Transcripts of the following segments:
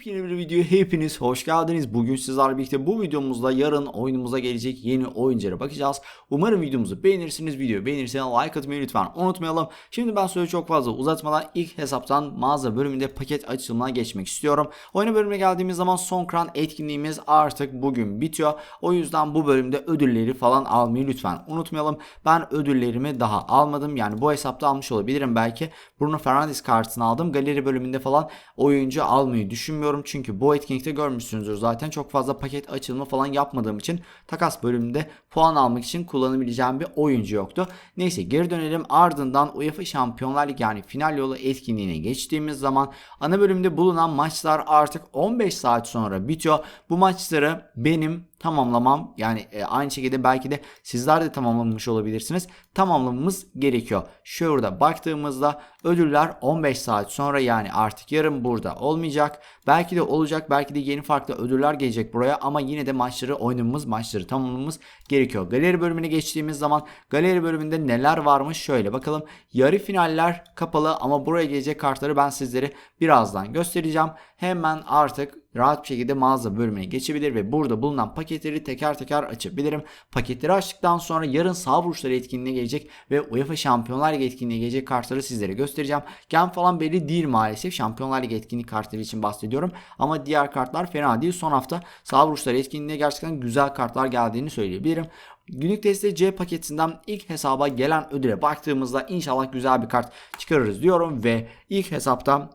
Yepyeni bir video hepiniz hoş geldiniz. Bugün sizlerle birlikte bu videomuzda yarın oyunumuza gelecek yeni oyunculara bakacağız. Umarım videomuzu beğenirsiniz. Videoyu beğenirseniz like atmayı lütfen unutmayalım. Şimdi ben söyle çok fazla uzatmadan ilk hesaptan mağaza bölümünde paket açılımına geçmek istiyorum. Oyuna bölümüne geldiğimiz zaman son kran etkinliğimiz artık bugün bitiyor. O yüzden bu bölümde ödülleri falan almayı lütfen unutmayalım. Ben ödüllerimi daha almadım. Yani bu hesapta almış olabilirim belki. Bruno Fernandes kartını aldım. Galeri bölümünde falan oyuncu almayı düşünmüyorum. Çünkü bu etkinlikte görmüşsünüzdür zaten çok fazla paket açılımı falan yapmadığım için takas bölümünde puan almak için kullanabileceğim bir oyuncu yoktu. Neyse geri dönelim ardından UEFA Şampiyonlar Ligi yani final yolu etkinliğine geçtiğimiz zaman ana bölümde bulunan maçlar artık 15 saat sonra bitiyor. Bu maçları benim tamamlamam yani e, aynı şekilde belki de sizler de tamamlamış olabilirsiniz. Tamamlamamız gerekiyor. Şurada baktığımızda ödüller 15 saat sonra yani artık yarın burada olmayacak. Belki de olacak belki de yeni farklı ödüller gelecek buraya ama yine de maçları oynamamız maçları tamamlamamız gerekiyor. Galeri bölümüne geçtiğimiz zaman galeri bölümünde neler varmış şöyle bakalım. Yarı finaller kapalı ama buraya gelecek kartları ben sizlere birazdan göstereceğim. Hemen artık rahat bir şekilde mağaza bölümüne geçebilir ve burada bulunan paketleri teker teker açabilirim. Paketleri açtıktan sonra yarın sağ vuruşları etkinliğine gelecek ve UEFA Şampiyonlar Ligi etkinliğine gelecek kartları sizlere göstereceğim. Gem falan belli değil maalesef. Şampiyonlar Ligi etkinlik kartları için bahsediyorum. Ama diğer kartlar fena değil. Son hafta sağ vuruşları etkinliğine gerçekten güzel kartlar geldiğini söyleyebilirim. Günlük testi C paketinden ilk hesaba gelen ödüle baktığımızda inşallah güzel bir kart çıkarırız diyorum ve ilk hesapta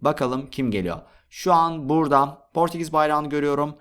bakalım kim geliyor. Şu an burada Portekiz bayrağını görüyorum.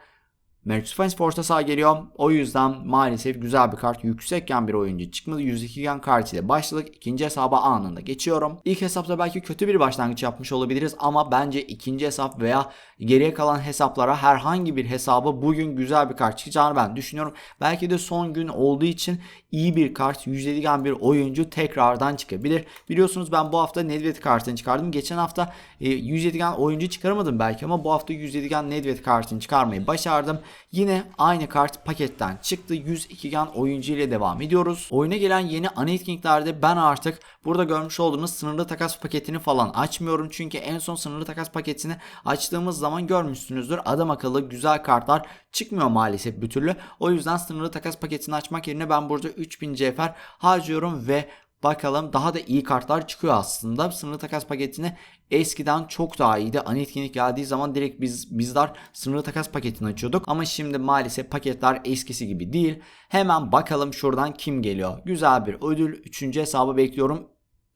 Mercedes Forza sağ geliyor. O yüzden maalesef güzel bir kart. Yüksekken bir oyuncu çıkmadı. 102 gen kart ile başladık. İkinci hesaba anında geçiyorum. İlk hesapta belki kötü bir başlangıç yapmış olabiliriz ama bence ikinci hesap veya geriye kalan hesaplara herhangi bir hesaba bugün güzel bir kart çıkacağını ben düşünüyorum. Belki de son gün olduğu için iyi bir kart, 107 gen bir oyuncu tekrardan çıkabilir. Biliyorsunuz ben bu hafta Nedved kartını çıkardım. Geçen hafta 107 gen oyuncu çıkaramadım belki ama bu hafta 107 gen Nedved kartını çıkarmayı başardım. Yine aynı kart paketten çıktı. 102 gen oyuncu ile devam ediyoruz. Oyuna gelen yeni ana etkinliklerde ben artık burada görmüş olduğunuz sınırlı takas paketini falan açmıyorum. Çünkü en son sınırlı takas paketini açtığımız zaman görmüşsünüzdür. Adam akıllı güzel kartlar çıkmıyor maalesef bir türlü. O yüzden sınırlı takas paketini açmak yerine ben burada 3000 CFR harcıyorum ve Bakalım daha da iyi kartlar çıkıyor aslında. Sınırlı takas paketini eskiden çok daha iyiydi. Ana etkinlik geldiği zaman direkt biz bizler sınırlı takas paketini açıyorduk. Ama şimdi maalesef paketler eskisi gibi değil. Hemen bakalım şuradan kim geliyor. Güzel bir ödül. Üçüncü hesabı bekliyorum.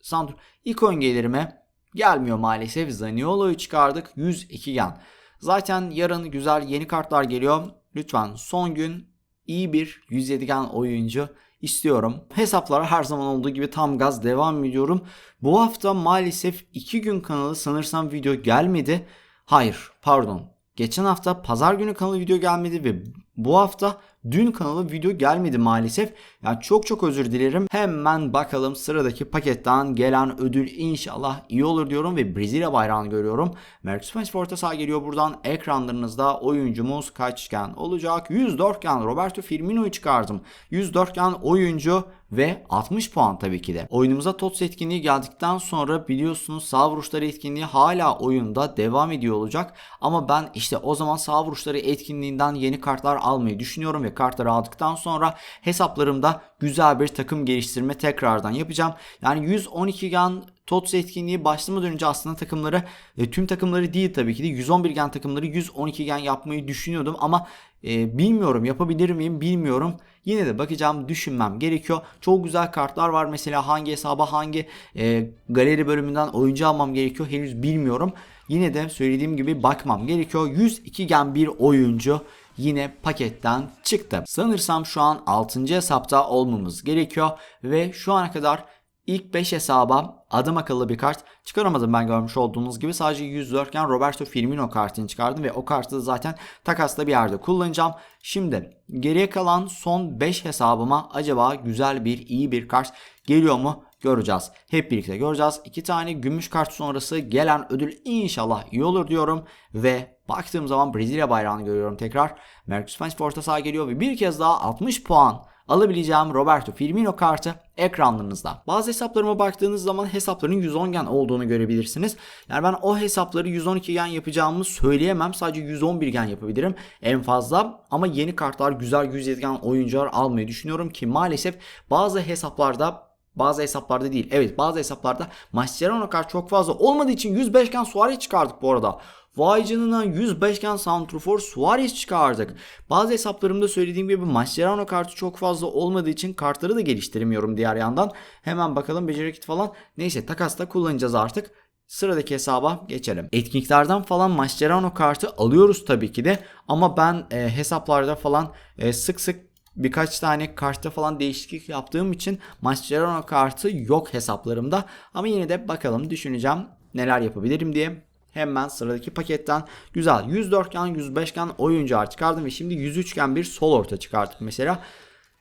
Santur. İlk oyun gelirime gelmiyor maalesef. Zaniolo'yu çıkardık. 102 gen. Zaten yarın güzel yeni kartlar geliyor. Lütfen son gün iyi bir 107 gen oyuncu istiyorum. Hesaplara her zaman olduğu gibi tam gaz devam ediyorum. Bu hafta maalesef 2 gün kanalı sanırsam video gelmedi. Hayır pardon. Geçen hafta pazar günü kanalı video gelmedi ve bu hafta dün kanalı video gelmedi maalesef. Yani çok çok özür dilerim. Hemen bakalım sıradaki paketten gelen ödül inşallah iyi olur diyorum ve Brezilya bayrağını görüyorum. Mercedes Forza sağ geliyor buradan. Ekranlarınızda oyuncumuz kaçgen olacak? 104 gen Roberto Firmino'yu çıkardım. 104 gen oyuncu ve 60 puan tabii ki de. Oyunumuza TOTS etkinliği geldikten sonra biliyorsunuz sağ vuruşları etkinliği hala oyunda devam ediyor olacak. Ama ben işte o zaman sağ vuruşları etkinliğinden yeni kartlar almayı düşünüyorum ve kartları aldıktan sonra hesaplarımda güzel bir takım geliştirme tekrardan yapacağım. Yani 112 gen TOTS etkinliği başlamadan önce aslında takımları e, tüm takımları değil tabii ki de 111 gen takımları 112 gen yapmayı düşünüyordum ama e, bilmiyorum yapabilir miyim bilmiyorum. Yine de bakacağım düşünmem gerekiyor. Çok güzel kartlar var mesela hangi hesaba hangi e, galeri bölümünden oyuncu almam gerekiyor henüz bilmiyorum. Yine de söylediğim gibi bakmam gerekiyor. 102 gen bir oyuncu yine paketten çıktı. Sanırsam şu an 6. hesapta olmamız gerekiyor ve şu ana kadar ilk 5 hesaba adam akıllı bir kart çıkaramadım ben görmüş olduğunuz gibi. Sadece 104 iken Roberto Firmino kartını çıkardım ve o kartı zaten takasla bir yerde kullanacağım. Şimdi geriye kalan son 5 hesabıma acaba güzel bir iyi bir kart geliyor mu göreceğiz. Hep birlikte göreceğiz. İki tane gümüş kart sonrası gelen ödül inşallah iyi olur diyorum ve baktığım zaman Brezilya bayrağını görüyorum tekrar. Mercedes Forza sağ geliyor ve bir kez daha 60 puan alabileceğim Roberto Firmino kartı ekranlarınızda. Bazı hesaplarıma baktığınız zaman hesapların 110 gen olduğunu görebilirsiniz. Yani ben o hesapları 112 gen yapacağımı söyleyemem. Sadece 111 gen yapabilirim en fazla. Ama yeni kartlar güzel 107 gen oyuncular almayı düşünüyorum ki maalesef bazı hesaplarda bazı hesaplarda değil. Evet bazı hesaplarda Mascherano kart çok fazla olmadığı için 105 gen Suarez çıkardık bu arada. Vay canına 105 gen Santrofor Suarez çıkardık. Bazı hesaplarımda söylediğim gibi Mascherano kartı çok fazla olmadığı için kartları da geliştiremiyorum diğer yandan. Hemen bakalım beceri falan. Neyse takasta kullanacağız artık. Sıradaki hesaba geçelim. Etkinliklerden falan Mascherano kartı alıyoruz tabii ki de. Ama ben e, hesaplarda falan e, sık sık birkaç tane kartta falan değişiklik yaptığım için Mascherano kartı yok hesaplarımda. Ama yine de bakalım düşüneceğim neler yapabilirim diye. Hemen sıradaki paketten güzel 104 gen 105 gen oyuncu çıkardım ve şimdi 103 gen bir sol orta çıkarttık mesela.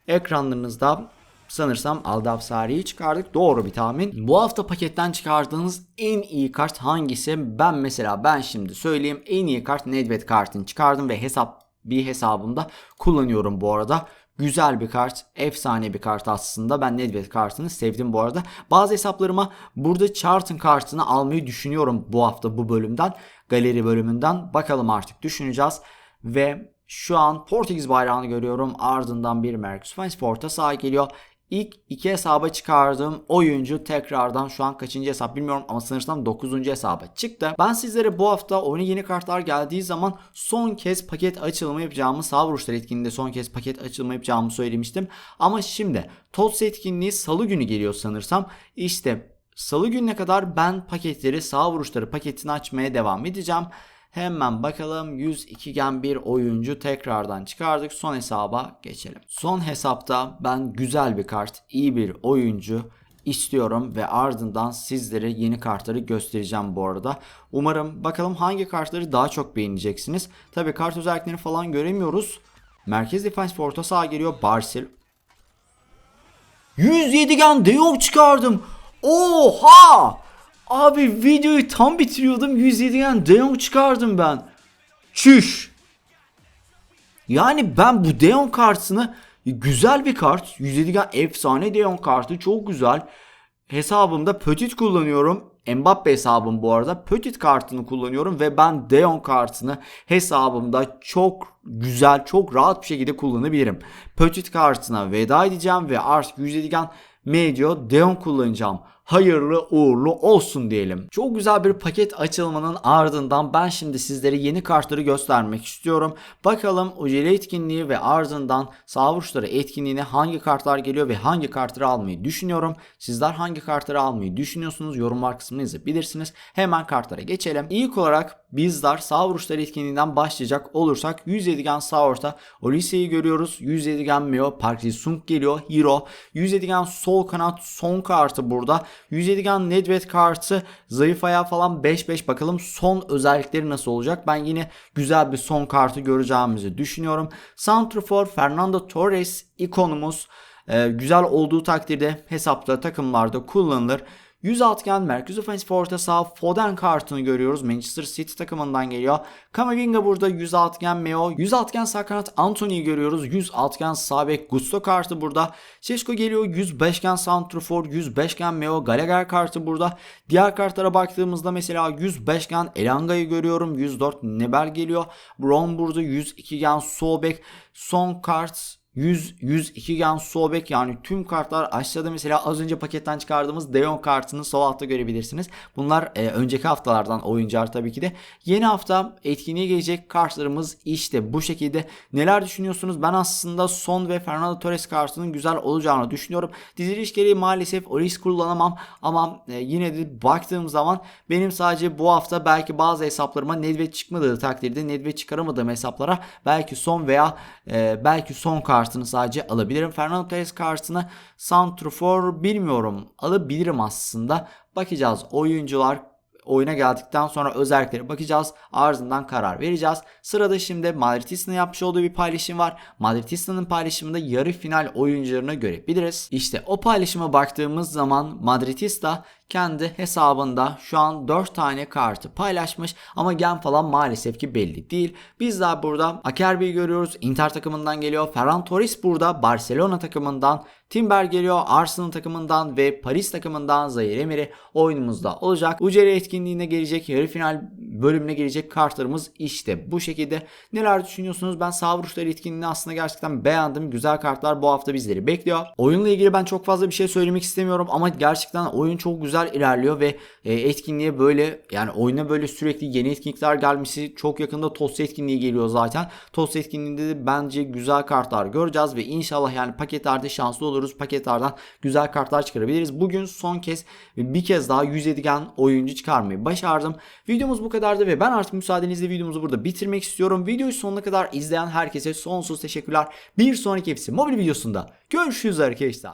Ekranlarınızda sanırsam Aldavsari'yi çıkardık. Doğru bir tahmin. Bu hafta paketten çıkardığınız en iyi kart hangisi? Ben mesela ben şimdi söyleyeyim en iyi kart Nedved kartını çıkardım ve hesap bir hesabımda kullanıyorum bu arada. Güzel bir kart. Efsane bir kart aslında. Ben Nedved kartını sevdim bu arada. Bazı hesaplarıma burada Charlton kartını almayı düşünüyorum bu hafta bu bölümden. Galeri bölümünden. Bakalım artık düşüneceğiz. Ve şu an Portekiz bayrağını görüyorum. Ardından bir Mercus Fines Porta sağ geliyor. İlk iki hesaba çıkardığım oyuncu tekrardan şu an kaçıncı hesap bilmiyorum ama sanırsam 9. hesaba çıktı. Ben sizlere bu hafta oyuna yeni kartlar geldiği zaman son kez paket açılımı yapacağımı sağ vuruşlar etkinliğinde son kez paket açılımı yapacağımı söylemiştim. Ama şimdi TOTS etkinliği salı günü geliyor sanırsam. İşte salı gününe kadar ben paketleri sağ vuruşları paketini açmaya devam edeceğim. Hemen bakalım 102 gen bir oyuncu tekrardan çıkardık. Son hesaba geçelim. Son hesapta ben güzel bir kart, iyi bir oyuncu istiyorum ve ardından sizlere yeni kartları göstereceğim bu arada. Umarım bakalım hangi kartları daha çok beğeneceksiniz. Tabi kart özelliklerini falan göremiyoruz. Merkez defans orta saha geliyor. Barsil. 107 gen Jong çıkardım. Oha! Abi videoyu tam bitiriyordum. 107 gen De Jong çıkardım ben. Çüş. Yani ben bu De Jong kartını güzel bir kart. 107 gen efsane De Jong kartı çok güzel. Hesabımda Petit kullanıyorum. Mbappe hesabım bu arada. Petit kartını kullanıyorum ve ben De Jong kartını hesabımda çok güzel, çok rahat bir şekilde kullanabilirim. Petit kartına veda edeceğim ve artık 107 gen Medio De Jong kullanacağım hayırlı uğurlu olsun diyelim. Çok güzel bir paket açılmanın ardından ben şimdi sizlere yeni kartları göstermek istiyorum. Bakalım ucele etkinliği ve ardından sağ vuruşları etkinliğine hangi kartlar geliyor ve hangi kartları almayı düşünüyorum. Sizler hangi kartları almayı düşünüyorsunuz yorumlar kısmına yazabilirsiniz. Hemen kartlara geçelim. İlk olarak bizler sağ vuruşları etkinliğinden başlayacak olursak 107 gen sağ orta Olise'yi görüyoruz. 107 gen Meo Park Ji-sung geliyor. Hero. 107 gen sol kanat son kartı burada. 107 gen Nedved kartı zayıf ayağı falan 5-5 bakalım son özellikleri nasıl olacak. Ben yine güzel bir son kartı göreceğimizi düşünüyorum. Santrafor Fernando Torres ikonumuz e, güzel olduğu takdirde hesapta takımlarda kullanılır. 100 atgen merkez ofensif orta saha Foden kartını görüyoruz. Manchester City takımından geliyor. Kamavinga burada 100 atgen Meo. 100 atgen sağ kanat Anthony'yi görüyoruz. 100 atgen sağ bek Gusto kartı burada. Sesko geliyor. 105 gen Santrofor, 105 gen Meo. Gallagher kartı burada. Diğer kartlara baktığımızda mesela 105 gen Elanga'yı görüyorum. 104 Nebel geliyor. Brown burada 102 gen Sobek. Son kart 100, 102 gen Sobek yani tüm kartlar aşağıda mesela az önce paketten çıkardığımız Deon kartını sol altta görebilirsiniz. Bunlar e, önceki haftalardan oyuncular tabii ki de. Yeni hafta etkinliğe gelecek kartlarımız işte bu şekilde. Neler düşünüyorsunuz? Ben aslında Son ve Fernando Torres kartının güzel olacağını düşünüyorum. Diziliş gereği maalesef Oris kullanamam ama e, yine de baktığım zaman benim sadece bu hafta belki bazı hesaplarıma Nedved çıkmadığı takdirde Nedved çıkaramadığım hesaplara belki son veya e, belki son kart kartını sadece alabilirim. Fernando Torres kartını Santrofor bilmiyorum. Alabilirim aslında. Bakacağız. Oyuncular oyuna geldikten sonra özelliklere bakacağız. Ardından karar vereceğiz. Sırada şimdi Madridista'nın yapmış olduğu bir paylaşım var. Madridista'nın paylaşımında yarı final oyuncularını görebiliriz. İşte o paylaşıma baktığımız zaman Madridista kendi hesabında şu an 4 tane kartı paylaşmış ama gen falan maalesef ki belli değil. Biz daha burada Akerbi'yi görüyoruz. Inter takımından geliyor. Ferran Torres burada Barcelona takımından. Timber geliyor Arsenal takımından ve Paris takımından Zaire Emery oyunumuzda olacak. Uceri etkinliğine gelecek yarı final bölümüne gelecek kartlarımız işte bu şekilde. Neler düşünüyorsunuz? Ben sağ vuruşları etkinliğini aslında gerçekten beğendim. Güzel kartlar bu hafta bizleri bekliyor. Oyunla ilgili ben çok fazla bir şey söylemek istemiyorum ama gerçekten oyun çok güzel ilerliyor ve e, etkinliğe böyle yani oyuna böyle sürekli yeni etkinlikler gelmesi çok yakında TOS etkinliği geliyor zaten. TOS etkinliğinde de bence güzel kartlar göreceğiz ve inşallah yani paketlerde şanslı oluruz. Paketlerden güzel kartlar çıkarabiliriz. Bugün son kez bir kez daha 107 gen oyuncu çıkarmayı başardım. Videomuz bu kadardı ve ben artık müsaadenizle videomuzu burada bitirmek istiyorum. Videoyu sonuna kadar izleyen herkese sonsuz teşekkürler. Bir sonraki hepsi mobil videosunda görüşürüz arkadaşlar.